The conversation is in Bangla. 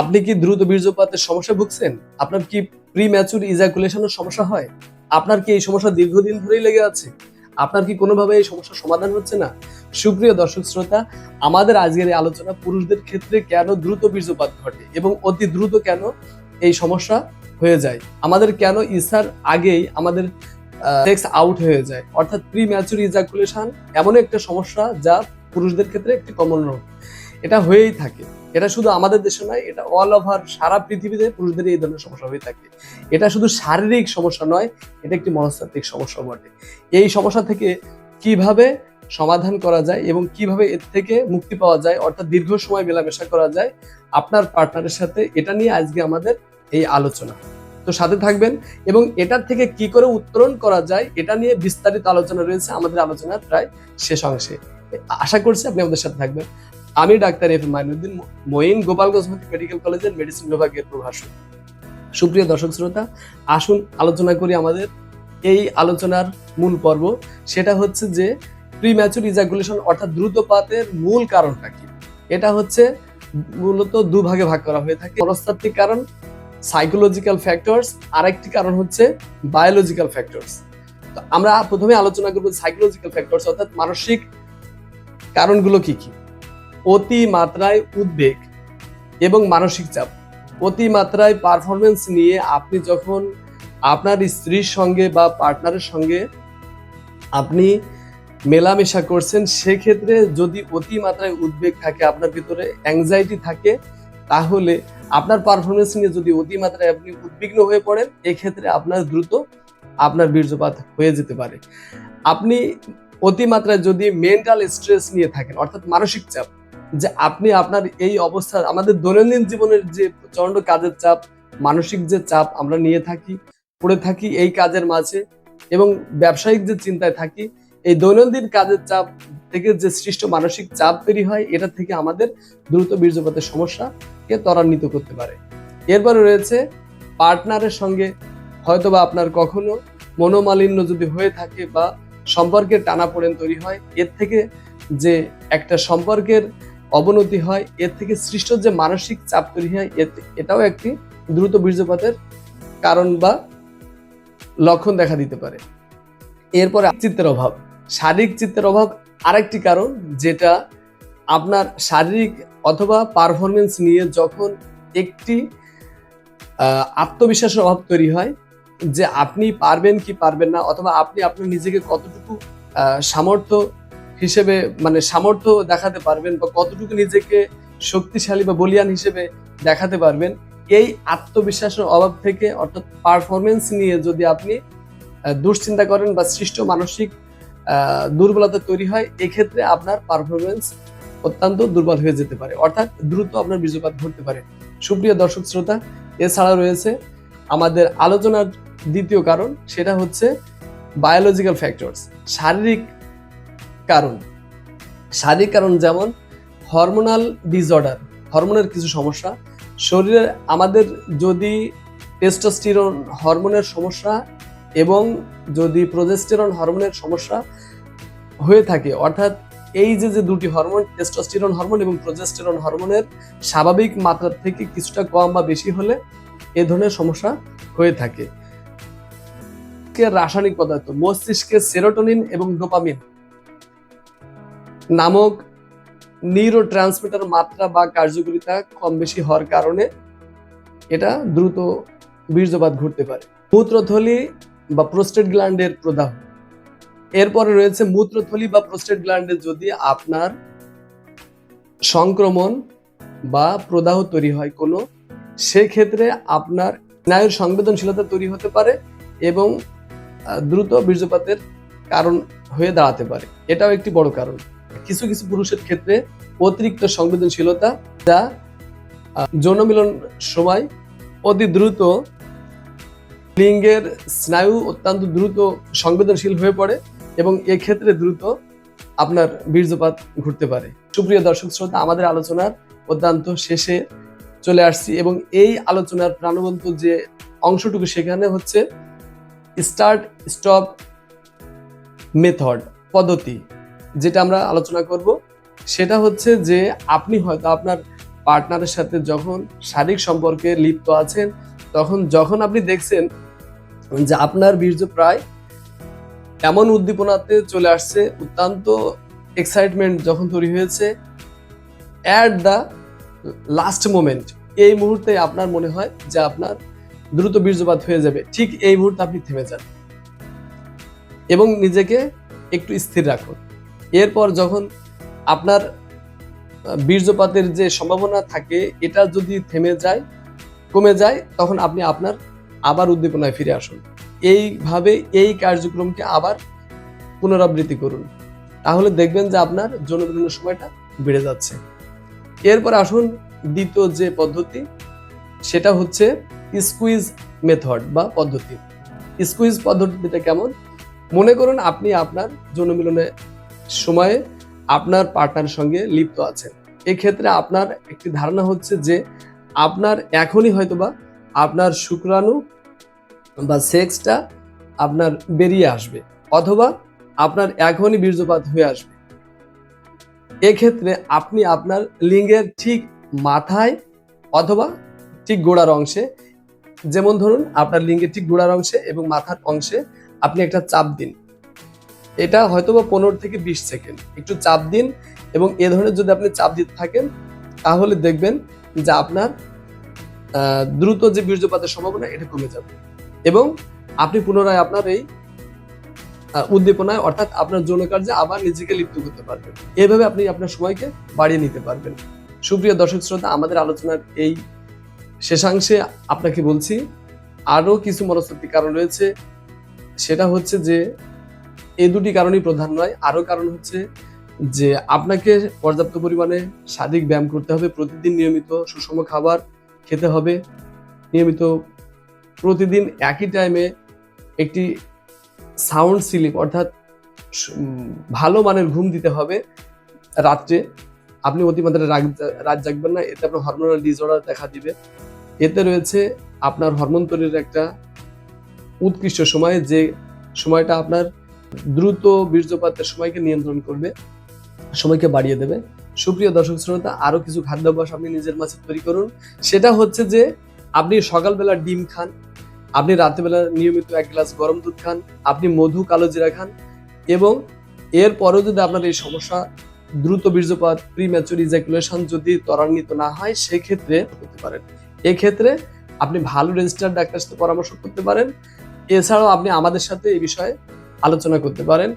আপনি কি দ্রুত বীর্যপাতের সমস্যা ভুগছেন? আপনার কি প্রি ম্যাচুর ইজাকুলেশনের সমস্যা হয়? আপনার কি এই সমস্যা দীর্ঘদিন ধরেই লেগে আছে? আপনার কি কোনোভাবে এই সমস্যার সমাধান হচ্ছে না? সুপ্রিয় দর্শক শ্রোতা, আমাদের আজকের এই আলোচনা পুরুষদের ক্ষেত্রে কেন দ্রুত বীর্যপাত ঘটে এবং অতি দ্রুত কেন এই সমস্যা হয়ে যায়? আমাদের কেন ইসার আগেই আমাদের সেক্স আউট হয়ে যায়? অর্থাৎ প্রি ম্যাচুর ইজাকুলেশন এমন একটা সমস্যা যা পুরুষদের ক্ষেত্রে একটি কমন রোগ এটা হয়েই থাকে। এটা শুধু আমাদের দেশে নয়, এটা অল ওভার সারা পৃথিবীতে পুরুষদের এই ধরনের সমস্যা হয়ে থাকে। এটা শুধু শারীরিক সমস্যা নয়, এটা একটি মনস্তাত্ত্বিক সমস্যা বটে। এই সমস্যা থেকে কীভাবে সমাধান করা যায় এবং কীভাবে এর থেকে মুক্তি পাওয়া যায়, অর্থাৎ দীর্ঘ সময় মেলামেশা করা যায়, আপনার পার্টনারের সাথে এটা নিয়ে আজকে আমাদের এই আলোচনা। তো সাথে থাকবেন এবং এটার থেকে কি করে উত্তরণ করা যায়, এটা নিয়ে বিস্তারিত আলোচনা রয়েছে, আমাদের আলোচনার প্রায় শেষ অংশে। আশা করছি আপনি আমাদের সাথে থাকবেন। আমি doctor F Mainuddin, Moin Gopalganj medical কলেজের মেডিসিন বিভাগের প্রভাষক। সুপ্রিয় দর্শক শ্রোতা, আসুন আলোচনা করি আমাদের এই আলোচনার মূল পর্ব। সেটা হচ্ছে যে প্রি ম্যাচুর ইজাকুলেশন অর্থাৎ দ্রুতপাতের মূল কারণটা কি? এটা হচ্ছে মূলত দুভাগে ভাগ করা হয়ে থাকে। মনস্তাত্ত্বিক কারণ সাইকোলজিক্যাল ফ্যাক্টরস আরেকটি কারণ হচ্ছে বায়োলজিক্যাল ফ্যাক্টরস আমরা প্রথমে আলোচনা করব সাইকোলজিক্যাল ফ্যাক্টরস অর্থাৎ মানসিক কারণগুলো কি কি? অতি মাত্রায় উদ্বেগ এবং মানসিক চাপ। অতি মাত্রায় পারফরমেন্স নিয়ে আপনি যখন আপনার স্ত্রীর সঙ্গে বা পার্টনারের সঙ্গে আপনি মেলামেশা করছেন, সেক্ষেত্রে যদি অতি মাত্রায় উদ্বেগ থাকে, আপনার ভিতরে অ্যাংজাইটি থাকে, তাহলে আপনার পারফরমেন্স নিয়ে যদি অতি মাত্রায় আপনি উদ্বিগ্ন হয়ে পড়েন, এক্ষেত্রে আপনার দ্রুত আপনার বীর্যপাত হয়ে যেতে পারে। আপনি অতিমাত্রায় যদি মেন্টাল স্ট্রেস নিয়ে থাকেন, অর্থাৎ মানসিক চাপ যে আপনি আপনার এই অবস্থা, আমাদের দৈনন্দিন জীবনের যে প্রচণ্ড কাজের চাপ, মানসিক যে চাপ আমরা নিয়ে থাকি, পড়ে থাকি এই কাজের মাঝে এবং ব্যবসায়িক যে চিন্তায় থাকি, এই দৈনন্দিন কাজের চাপ থেকে যে সৃষ্ট মানসিক চাপ তৈরি হয়, এটা থেকে আমাদের দ্রুত বীর্যপাতের সমস্যাকে ত্বরান্বিত করতে পারে। এরপরে রয়েছে পার্টনারের সঙ্গে হয়তোবা আপনার কখনো মনোমালিন্য যদি হয়ে থাকে বা সম্পর্কের টানাপোড়েন তৈরি হয়, এর থেকে যে একটা সম্পর্কের অবনতি হয়, এর থেকে সৃষ্ট যে মানসিক চাপ তৈরি হয় এটাও একটি দ্রুত বীর্যপাতের কারণ বা লক্ষণ দেখা দিতে পারে। এরপরে চিত্তের অভাব। শারীরিক চিত্তের অভাব আরেকটি কারণ, যেটা আপনার শারীরিক অথবা পারফরমেন্স নিয়ে যখন একটি আত্মবিশ্বাসের অভাব তৈরি হয়, যে আপনি পারবেন কি পারবেন না, অথবা আপনি আপনার নিজেকে কতটুকু সামর্থ্য হিসেবে মানে সামর্থ্য দেখাতে পারবেন বা কতটুকু নিজেকে শক্তিশালী বা বলিয়ান হিসেবে দেখাতে পারবেন, এই আত্মবিশ্বাসের অভাব থেকে, অর্থাৎ পারফরমেন্স নিয়ে যদি আপনি দুশ্চিন্তা করেন বা সৃষ্ট মানসিক দুর্বলতা তৈরি হয়, এক্ষেত্রে আপনার পারফরমেন্স অত্যন্ত দুর্বল হয়ে যেতে পারে। অর্থাৎ দ্রুত আপনার বীর্যপাত ঘটতে পারে। সুপ্রিয় দর্শক শ্রোতা, এছাড়া রয়েছে আমাদের আলোচনার দ্বিতীয় কারণ, সেটা হচ্ছে বায়োলজিক্যাল ফ্যাক্টরস শারীরিক কারণ। শারীরিক কারণ যেমন হরমোনাল ডিসঅর্ডার হরমোনের কিছু সমস্যা শরীরে আমাদের যদি টেস্টোস্টিরন হরমোনের সমস্যা এবং যদি প্রজেস্টেরন হরমোনের সমস্যা হয়ে থাকে, অর্থাৎ এই যে যে দুটি হরমোন টেস্টোস্টিরন হরমোন এবং প্রজেস্টেরন হরমোনের স্বাভাবিক মাত্রা থেকে কিছুটা কম বা বেশি হলে এ ধরনের সমস্যা হয়ে থাকে। রাসায়নিক পদার্থ, মস্তিষ্কে সেরোটোনিন এবং ডোপামিন নামক নিউরো ট্রান্সমিটার মাত্রা বা কার্যকারিতা কম বেশি হওয়ার কারণে এটা দ্রুত বীর্যপাত ঘটতে পারে। মূত্রথলি বা প্রোস্টেট গ্ল্যান্ডের প্রদাহ। এরপরে রয়েছে মূত্রথলি বা প্রোস্টেট গ্ল্যান্ডে যদি আপনার সংক্রমণ বা প্রদাহ তৈরি হয় কোনো, সেক্ষেত্রে আপনার স্নায়ুর সংবেদনশীলতা তৈরি হতে পারে এবং দ্রুত বীর্যপাতের কারণ হয়ে দাঁড়াতে পারে। এটাও একটি বড় কারণ। কিছু কিছু পুরুষের ক্ষেত্রে অতিরিক্ত সংবেদনশীলতা যা আহ, যৌন মিলন সময় অতি দ্রুত লিঙ্গের স্নায়ু অত্যন্ত দ্রুত সংবেদনশীল হয়ে পড়ে এবং এক্ষেত্রে দ্রুত আপনার বীর্যপাত ঘটতে পারে। সুপ্রিয় দর্শক শ্রোতা আমাদের আলোচনার অত্যন্ত শেষে চলে আসছি এবং এই আলোচনার প্রাণবন্ত যে অংশটুকু সেখানে হচ্ছে স্টার্ট স্টপ মেথড পদ্ধতি। যেটা আমরা আলোচনা করব, সেটা হচ্ছে যে আপনি হয়তো আপনার পার্টনারের সাথে যখন শারীরিক সম্পর্কে লিপ্ত আছেন, তখন যখন আপনি দেখছেন যে আপনার বীর্য প্রায় এমন উদ্দীপনাতে চলে আসছে, অত্যন্ত এক্সাইটমেন্ট যখন তৈরি হয়েছে অ্যাট দ্য লাস্ট মোমেন্ট এই মুহূর্তে আপনার মনে হয় যে আপনার দ্রুত বীর্যপাত হয়ে যাবে। ঠিক এই মুহূর্তে আপনি থেমে যান এবং নিজেকে একটু স্থির রাখুন। এরপর যখন আপনার বীর্যপাতের যে সম্ভাবনা থাকে, এটা যদি থেমে যায়, কমে যায়, তখন আপনি আপনার আবার উদ্দীপনায় ফিরে আসুন। এইভাবে এই কার্যক্রমকে আবার পুনরাবৃত্তি করুন। তাহলে দেখবেন যে আপনার যৌনমিলনের সময়টা বেড়ে যাচ্ছে। এরপর আসুন দ্বিতীয় যে পদ্ধতি, সেটা হচ্ছে স্কুইজ মেথড বা পদ্ধতি। স্কুইজ পদ্ধতিটা কেমন? মনে করুন আপনি আপনার যৌনমিলনের সময়ে আপনার পার্টনারের সঙ্গে লিপ্ত আছেন। এক্ষেত্রে আপনার একটি ধারণা হচ্ছে যে আপনার এখনই হয়তোবা আপনার শুক্রাণু বা সেক্সটা আপনার বেরিয়ে আসবে অথবা আপনার এখনই বীর্যপাত হয়ে আসবে। এক্ষেত্রে আপনি আপনার লিঙ্গের ঠিক মাথায় অথবা ঠিক গোড়ার অংশে যেমন ধরুন আপনার লিঙ্গের ঠিক গোড়ার অংশে এবং মাথার অংশে আপনি একটা চাপ দিন। এটা হয়তো বা পনেরো থেকে বিশ সেকেন্ড। একটু চাপ দিন এবং এ ধরনের যদি আপনি চাপ দিতে থাকেন, তাহলে দেখবেন যে আপনার দ্রুত যে বীর্যপাতের সম্ভাবনা, এটা কমে যাবে। এবং আপনি পুনরায় আপনার এই উদ্দীপনায়, অর্থাৎ আপনার যৌন কার্যে আবার নিজেকে লিপ্ত করতে পারবেন। এভাবে আপনি আপনার সময়কে বাড়িয়ে নিতে পারবেন। সুপ্রিয় দর্শক শ্রোতা, আমাদের আলোচনার এই শেষাংশে আপনাকে বলছি, আরও কিছু মনস্তাত্ত্বিক কারণ রয়েছে। সেটা হচ্ছে যে এই দুটি কারণই প্রধান নয়। আরও কারণ হচ্ছে যে আপনাকে পর্যাপ্ত পরিমাণে শারীরিক ব্যায়াম করতে হবে, প্রতিদিন নিয়মিত সুষম খাবার খেতে হবে, নিয়মিত প্রতিদিন একই টাইমে একটি সাউন্ড স্লিপ অর্থাৎ ভালো মানের ঘুম দিতে হবে রাত্রে। আপনি অতিমাত্রায় রাগ, রাত জাগবেন না, এতে আপনার হরমোনাল ডিসঅর্ডার দেখা দিবে। এতে রয়েছে আপনার হরমোন তৈরির একটা উৎকৃষ্ট সময়, যে সময়টা আপনার দ্রুত বীর্যপাতের সময়কে নিয়ন্ত্রণ করবে, সময়কে বাড়িয়ে দেবে। সুপ্রিয় দর্শক শ্রোতা, আরও কিছু খাদ্যাভ্যাস আপনি নিজের মাঝে তৈরি করুন। সেটা হচ্ছে যে, আপনি সকালবেলা ডিম খান, আপনি রাত্রেবেলা নিয়মিত এক গ্লাস গরম দুধ খান, আপনি মধু, কালো জিরা খান এবং এরপরেও যদি আপনার এই সমস্যা, দ্রুত বীর্যপাত প্রি ম্যাচুর ইজাকুলেশন যদি ত্বরান্বিত না হয়, সেক্ষেত্রে হতে পারেন এক্ষেত্রে আপনি ভালো রেজিস্টার ডাক্তার সাথে পরামর্শ করতে পারেন। এছাড়াও আপনি আমাদের সাথে এই বিষয়ে আলোচনা করতে পারেন।